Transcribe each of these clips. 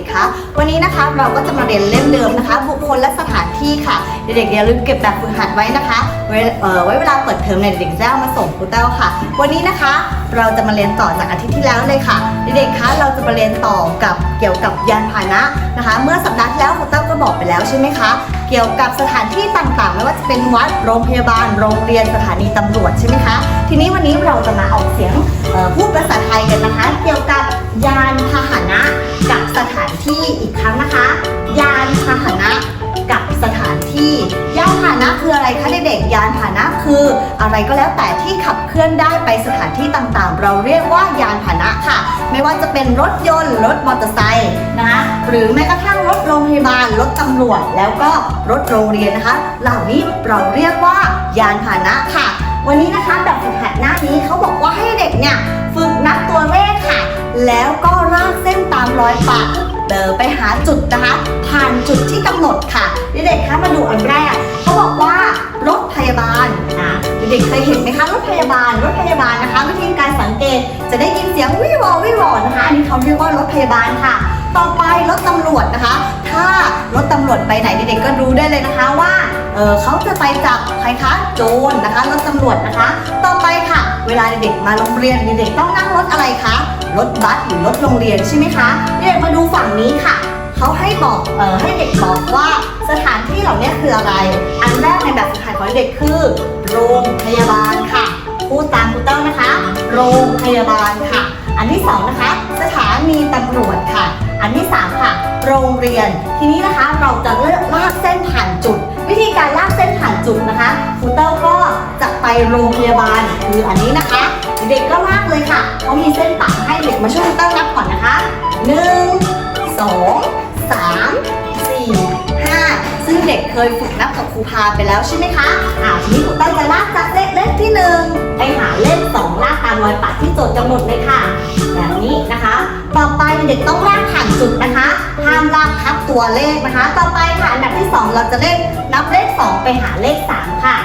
ด็กๆคะวันนี้นะคะเราก็จะมาเรียนเล่มเดิมนะคะ บุคคลและสถานที่ค่ะ เด็กๆอย่าลืมเก็บแบบฝึกหัดไว้นะคะ ไว้เอ่อไว้เวลาเปิดเทอมเนี่ยเด็กๆจะเอามาส่งครูเต้าค่ะ วันนี้นะคะเราจะมาเรียนต่อจากอาทิตย์ที่แล้วเลยค่ะ เด็กๆคะเราจะมาเรียนต่อกับเกี่ยวกับยานพาหนะนะคะ เมื่อสัปดาห์ที่แล้วครูเต้าก็บอกไปแล้วใช่ไหมคะเกี่ยวกับสถานที่ต่างๆ ไม่ว่าจะเป็นวัด โรงพยาบาล โรงเรียน สถานีตำรวจใช่ไหมคะ ทีนี้วันนี้เราจะมาออกเสียงพูดภาษาไทยกันนะคะ เกี่ยวกับยานพาหนะ คืออะไรก็แล้วแต่ที่ขับเคลื่อนได้ไปสถานที่ต่างๆ เราเรียกว่ายานพาหนะค่ะ ไม่ว่าจะเป็นรถยนต์ รถมอเตอร์ไซค์นะคะหรือแม้กระทั่งรถโรงพยาบาล รถตำรวจ แล้วก็รถโรงเรียนนะคะ เหล่านี้เราเรียกว่ายานพาหนะค่ะ วันนี้นะคะแบบฝึกหัดหน้านี้เขาบอกว่าให้เด็กเนี่ยฝึกนับตัวเลขค่ะ แล้วก็ลากเส้นตามรอยปะเดินไปหาจุดนะคะ ผ่านจุดที่กำหนดค่ะเด็กๆคะมาดูอันแรกเขาบอกว่ารถพยาบาล ด็กๆเคยเห็นไหมคะรถพยาบาลรถพยาบาลนะคะวิธีการสังเกตจะได้ยินเสียงวิวอวิวอนะคะอันนี้เขาเรียกว่ารถพยาบาลค่ะ ต่อไปรถตำรวจนะคะ ถ้ารถตำรวจไปไหนเด็กๆก็รู้ได้เลยนะคะว่าเออเขาจะไปจับใครคะโจรนะคะรถตำรวจนะคะ ต่อไปค่ะ เวลาเด็กๆมาโรงเรียนเด็กๆต้องนั่งรถอะไรคะรถบัสหรือรถโรงเรียนใช่ไหมคะเด็กมาดูฝั่งนี้ค่ะเขาให้บอกเออให้เด็กบอกว่า สถานที่เหล่านี้คืออะไร อันแรกในแบบฝึกหัดของเด็กคือ โรงพยาบาลค่ะ พูดตามครูเต้านะคะ โรงพยาบาลค่ะ อันที่สองนะคะ สถานีตำรวจค่ะ อันที่สามค่ะ โรงเรียน ทีนี้นะคะเราจะเลือกลากเส้นผ่านจุด วิธีการลากเส้นผ่านจุดนะคะครูเต้าก็จะไปโรงพยาบาลคืออันนี้นะคะ เด็กก็ลากเลยค่ะเขามีเส้นปักให้เด็กมาช่วยครูเต้านับก่อนนะคะหนึ่งสองสาม เคยฝึกนับกับครูพาไปแล้วใช่ไหมคะอ่าทีนี้ครูเต้าจะลากจากเลขเลขที่หนึ่งไปหาเลขสองลากตามรอยปักที่โจทย์กำหนดเลยค่ะ แบบนี้นะคะ ต่อไปเด็กต้องลากผ่านจุดนะคะห้ามลากทับตัวเลขนะคะ ต่อไปค่ะอันดับที่2เราจะเลขนับเลข2ไปหาเลข3ค่ะ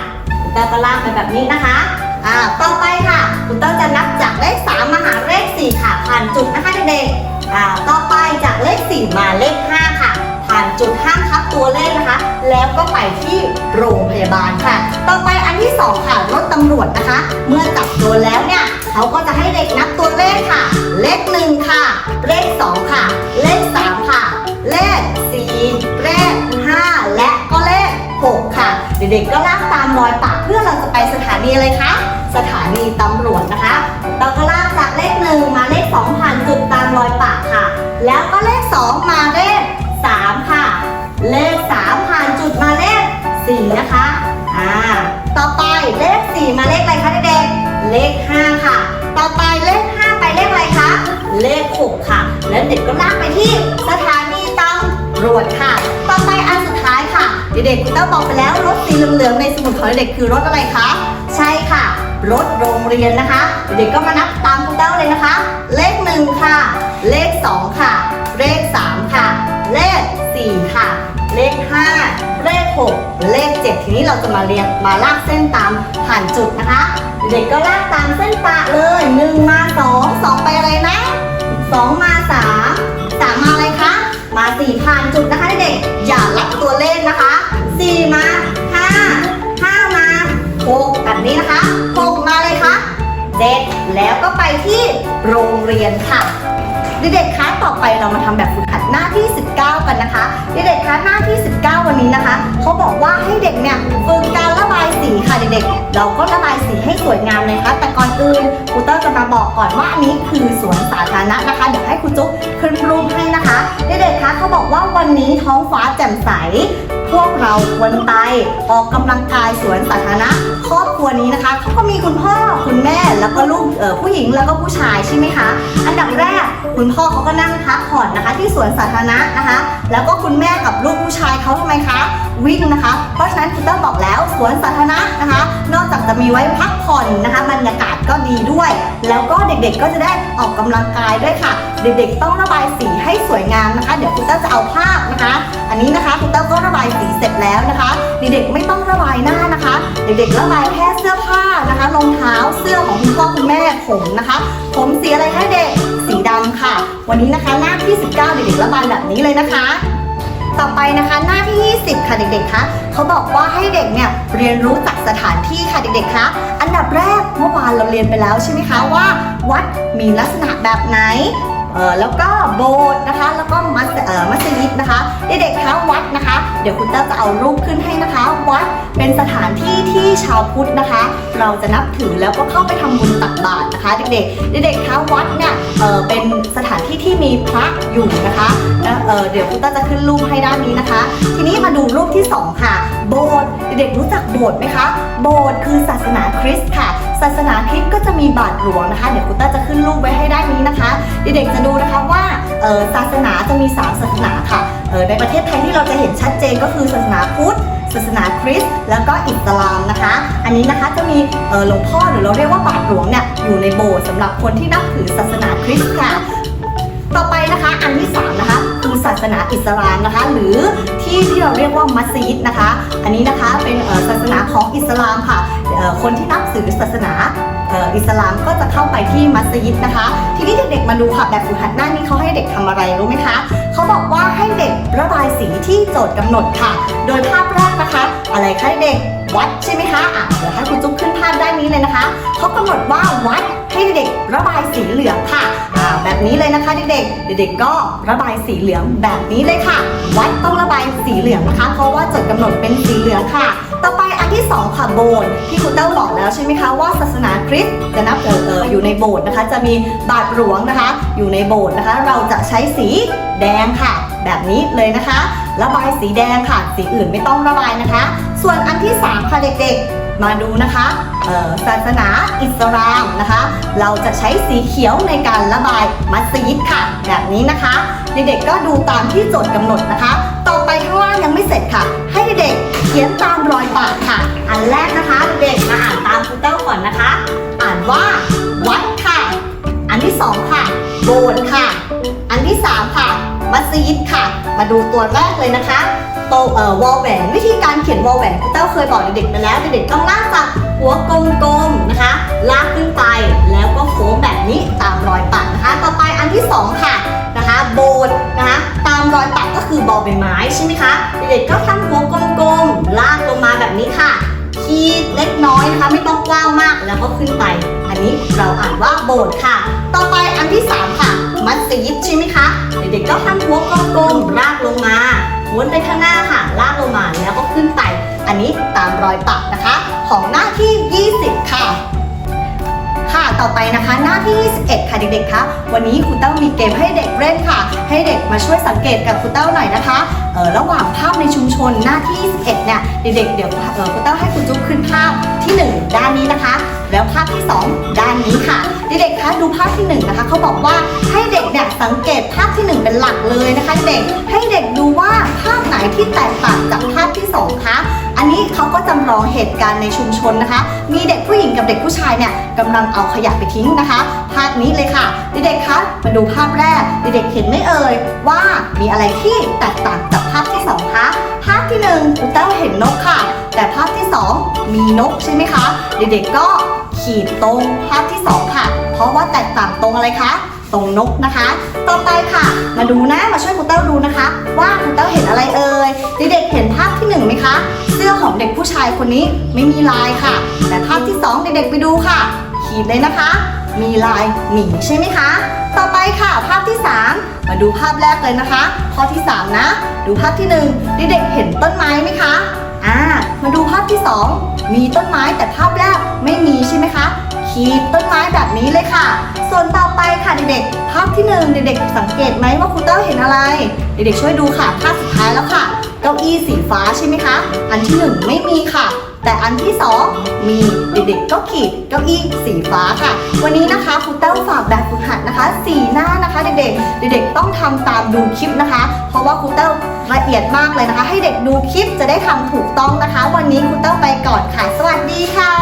คุณเต้าก็ลากไปแบบนี้นะคะอ่าต่อไปค่ะคุณเต้าจะนับจากเลข3มมาหาเลข4ค่ะผ่านจุดนะคะเด็กๆอ่าต่อไปจากเลข4มาเลข5ค่ะ ผ่านจุดห้าทับตัวเลขนะคะ แล้วก็ไปที่โรงพยาบาลค่ะ ต่อไปอันที่ 2 ค่ะรถตำรวจนะคะ เมื่อจับโจรแล้วเนี่ยเขาก็จะให้เด็กนับตัวเลขค่ะ เลข1ค่ะ เลข2ค่ะ เลข3ค่ะ เลข4เลข5และก็เลข6ค่ะ เด็กๆก็ลากตามรอยปากเพื่อเราจะไปสถานีอะไรคะสถานีตำรวจนะคะเราก็ลาก เลข 5 ค่ะ ต่อไปเลข 5 ไปเลขอะไรคะ เลข 6 ค่ะ แล้วเด็กก็ลากไปที่สถานีตำรวจค่ะ ต่อไปอันสุดท้ายค่ะเด็กๆคุณเต้าบอกไปแล้วรถสีเหลืองๆในสมุดของเด็กคือรถอะไรคะ ใช่ค่ะ รถโรงเรียนนะคะ เด็กก็มานับตามคุณเต้าเลยนะคะ เลข 1 ค่ะ เลข 2 ค่ะ เลข 3 ค่ะ เลข 4 ค่ะ เลข 5 เลข 6 เลข 7 ทีนี้เราจะมาเรียงมาลากเส้นตามผ่านจุดนะคะ เด็กก็ลากตามเส้นปะเลย1มา2 2ไปอะไรนะ2มา3 3มาอะไรคะมา4ผ่านจุดนะคะเด็กอย่าลับตัวเลขนะคะ4มา5 5มา6แบบนี้นะคะ6มาเลยคะ7แล้วก็ไปที่โรงเรียนค่ะ เด็กๆคะต่อไปเรามาทำแบบฝึกหัดหน้าที่ 19 กันนะคะ เด็กๆคะหน้าที่ 19 วันนี้นะคะเขาบอกว่าให้เด็กเนี่ยฝึกการระบายสีค่ะเด็กๆ เราก็ระบายสีให้สวยงามเลยค่ะแต่ก่อนอื่นครูเต้ยจะมาบอกก่อนว่าอันนี้คือสวนสาธารณะนะคะเดี๋ยวให้ครูจุ๊บขึ้นรูปให้นะคะเด็กๆคะเขาบอกว่าวันนี้ท้องฟ้าแจ่มใสพวกเราควรไปออกกำลังกายสวนสาธารณะครอบครัวนี้นะคะเขาก็มีคุณพ่อคุณแม่แล้วก็ลูกผู้หญิงแล้วก็ผู้ชายใช่ไหมคะ อันดับแรก คุณพ่อเขาก็นั่งพักผ่อนนะคะ ที่สวนสาธารณะนะคะ แล้วก็คุณแม่กับลูกผู้ชายเขาทำไมคะวิ่งนะคะ เพราะฉะนั้นคุณต้องบอกแล้วสวนสาธารณะนะคะ นอกจากจะมีไว้พักผ่อนนะคะบรรยากาศก็ดีด้วย แล้วก็เด็กๆก็จะได้ออกกำลังกายด้วยค่ะ เด็กๆต้องระบายสีให้สวยงามนะคะ เดี๋ยวคุณเต้าจะเอาภาพนะคะ อันนี้นะคะคุณเต้าก็ระบายสีเสร็จแล้วนะคะ เด็กๆไม่ต้องระบายหน้านะคะ เด็กๆระบายแค่เสื้อผ้านะคะรองเท้าเสื้อของคุณพ่อคุณแม่ผมนะคะ ผมสีอะไรคะเด็ก ดำค่ะ วันนี้นะคะหน้าที่ 19เด็กๆระบายแบบนี้เลยนะคะ ต่อไปนะคะหน้าที่ 20 ค่ะเด็กๆคะเขาบอกว่าให้เด็กเนี่ยเรียนรู้จากสถานที่ค่ะเด็กๆคะอันดับแรกเมื่อวานเราเรียนไปแล้วใช่ไหมคะว่า วัดมีลักษณะแบบไหน แล้วก็โบสถ์นะคะ แล้วก็มัสมัสยิดนะคะเด็กๆคะวัดนะคะ เดี๋ยวคุณเต้าจะเอารูปขึ้นให้นะคะ วัดเป็นสถานที่ที่ชาวพุทธนะคะ เราจะนับถือแล้วก็เข้าไปทำบุญตักบาตรนะคะ เด็กๆเด็กๆคะวัดเนี่ยเป็นสถานที่ที่มีพระอยู่นะคะแล้วเดี๋ยวคุณเต้าจะขึ้นรูปให้ด้านนี้นะคะ ทีนี้มาดูรูปที่ 2 ค่ะ โบสถ์เด็กๆรู้จักโบสถ์ไหมคะโบสถ์คือศาสนาคริสต์ค่ะ ศาสนาคริสต์ก็จะมีบาทหลวงนะคะ เดี๋ยวคุณเต้าจะขึ้นรูปไว้ให้ด้านนี้นะคะ ศาสนาจะมีสามศาสนาค่ะในประเทศไทยที่เราจะเห็นชัดเจนก็คือศาสนาพุทธศาสนาคริสต์แล้วก็อิสลามนะคะ อันนี้นะคะจะมีหลวงพ่อหรือเราเรียกว่าบาทหลวงเนี่ยอยู่ในโบสถ์สำหรับคนที่นับถือศาสนาคริสต์ค่ะ ต่อไปนะคะอันที่สามนะคะคือศาสนาอิสลามนะคะ หรือที่ที่เราเรียกว่ามัสยิดนะคะ อันนี้นะคะเป็นศาสนาของอิสลามค่ะคนที่นับถือศาสนา อิสลามก็จะเข้าไปที่มัสยิดนะคะ ทีนี้เด็กๆมาดูค่ะแบบฝึกหัดหน้านี้เขาให้เด็กทำอะไรรู้ไหมคะเขาบอกว่าให้เด็กระบายสีที่โจทย์กำหนดค่ะ โดยภาพแรกนะคะ อะไรคะเด็กวัดใช่ไหมคะอะเดี๋ยวให้คุณจุ๊บขึ้นภาพด้านนี้เลยนะคะเขากำหนดว่าวัดให้เด็กระบายสีเหลืองค่ะอ่าแบบนี้เลยนะคะเด็กๆเด็กๆก็ระบายสีเหลืองแบบนี้เลยค่ะ วัดต้องระบายสีเหลืองนะคะ เพราะว่าจทย์กำหนดเป็นสีเหลืองค่ะ ต่อไปอันที่สองค่ะโบสถ์ที่คุณเต้าบอกแล้วใช่ไหมคะว่าศาสนาคริสต์จะนับเออเอออยู่ในโบสถ์นะคะ จะมีบาทหลวงนะคะ อยู่ในโบสถ์นะคะ เราจะใช้สีแดงค่ะ แบบนี้เลยนะคะ ระบายสีแดงค่ะ สีอื่นไม่ต้องระบายนะคะ ส่วนอันที่สามค่ะเด็กๆ มาดูนะคะศาสนาอิสลามนะคะ เราจะใช้สีเขียวในการระบายมัสยิดค่ะ แบบนี้นะคะ เด็กๆก็ดูตามที่โจทย์กำหนดนะคะ ต่อไปข้างล่างยังไม่เสร็จค่ะ ให้เด็กเขียนตามรอยปากค่ะ อันแรกนะคะ เด็กมาอ่านตามครูเต้าก่อนนะคะ อ่านว่าวัดค่ะ อันที่สองค่ะ โบสถ์ค่ะ อันที่สามค่ะ มัสยิดค่ะ มาดูตัวแรกเลยนะคะ โตเอ่อวอลแหวนวิธีการเขียนวอลแหวนครูเต้าเคยบอกเด็กๆไปแล้วเด็กๆต้องลากจากหัวกลมๆนะคะ ลากขึ้นไปแล้วก็โค้งแบบนี้ตามรอยปากนะคะ ต่อไปอันที่สองค่ะนะคะโบสถ์นะคะตามรอยปากก็คือบอใบไม้ใช่ไหมคะเด็กๆก็ทำหัวกลมๆลากลงมาแบบนี้ค่ะขีดเล็กน้อยนะคะไม่ต้องกว้างมากแล้วก็ขึ้นไป อันนี้เราอ่านว่าโบสค่ะ ต่อไปอันที่สามค่ะ มัสยิดใช่ไหมคะ เด็กๆก็ทำหัวกลมๆลากลงมา ม้วนไปข้างหน้าค่ะล่ากลงมาแล้วก็ขึ้นไป อันนี้ตามรอยปักนะคะ ของหน้าที่ 20 ค่ะ ค่ะต่อไปนะคะ หน้าที่ 21 ค่ะเด็กๆคะวันนี้ครูเต้ามีเกมให้เด็กเล่นค่ะ ให้เด็กมาช่วยสังเกตกับครูเต้าหน่อยนะคะเออระหว่างภาพในชุมชนหน้าที่ 21 เนี่ยเด็กๆเดี๋ยวครูเต้าให้คุณจุ๊บขึ้นภาพที่ 1 ด้านนี้นะคะ แล้วภาพที่ 2 ด้านนี้ เด็กๆคะดูภาพที่1นนะคะเขาบอกว่าให้เด็กเนี่ยสังเกตภาพที่ 1 เป็นหลักเลยนะคะ เด็กให้เด็กดูว่าภาพ ที่แตกต่างจากภาพที่2คะอันนี้เขาก็จำลองเหตุการณ์ในชุมชนนะคะ มีเด็กผู้หญิงกับเด็กผู้ชายเนี่ยกำลังเอาขยะไปทิ้งนะคะ ภาพนี้เลยค่ะเด็กๆคะมาดูภาพแรกเด็กๆเห็นไหมเอ่ยว่ามีอะไรที่แตกต่างจากภาพที่สองคะภาพที่หนึ่งคุณเต้าเห็นนกค่ะ แต่ภาพที่สองมีนกใช่ไหมคะ เด็กๆก็ขีดตรงภาพที่สองค่ะ เพราะว่าแตกต่างตรงอะไรคะ ตรงนกนะคะ ต่อไปค่ะ มาดูนะ มาช่วยคุณเต้าดูนะคะ ว่าคุณเต้าเห็น ของเด็กผู้ชายคนนี้ไม่มีลายค่ะ แต่ภาพที่สองเด็กๆไปดูค่ะ ขีดเลยนะคะ มีลายหมีใช่ไหมคะ ต่อไปค่ะ ภาพที่สามมาดูภาพแรกเลยนะคะ ข้อที่สามนะ ดูภาพที่หนึ่งเด็กๆเห็นต้นไม้ไหมคะอ่ามาดูภาพที่สองมีต้นไม้แต่ภาพแรกไม่มีใช่ไหมคะขีดต้นไม้แบบนี้เลยค่ะ ส่วนต่อไปค่ะเด็กๆ ภาพที่หนึ่งเด็กๆ สังเกตไหมว่าครูเต้าเห็นอะไร เด็กๆ ช่วยดูค่ะภาพสุดท้ายแล้วค่ะ เก้าอี้สีฟ้าใช่ไหมคะ อันที่หนึ่งไม่มีค่ะ แต่อันที่สองมีเด็กๆก็ขีดเก้าอี้สีฟ้าค่ะ วันนี้นะคะครูเต้าฝากแบบฝึกหัดนะคะสี่หน้านะคะเด็กๆ เด็กๆต้องทำตามดูคลิปนะคะ เพราะว่าครูเต้าละเอียดมากเลยนะคะ ให้เด็กดูคลิปจะได้ทำถูกต้องนะคะ วันนี้ครูเต้าไปก่อนค่ะ สวัสดีค่ะ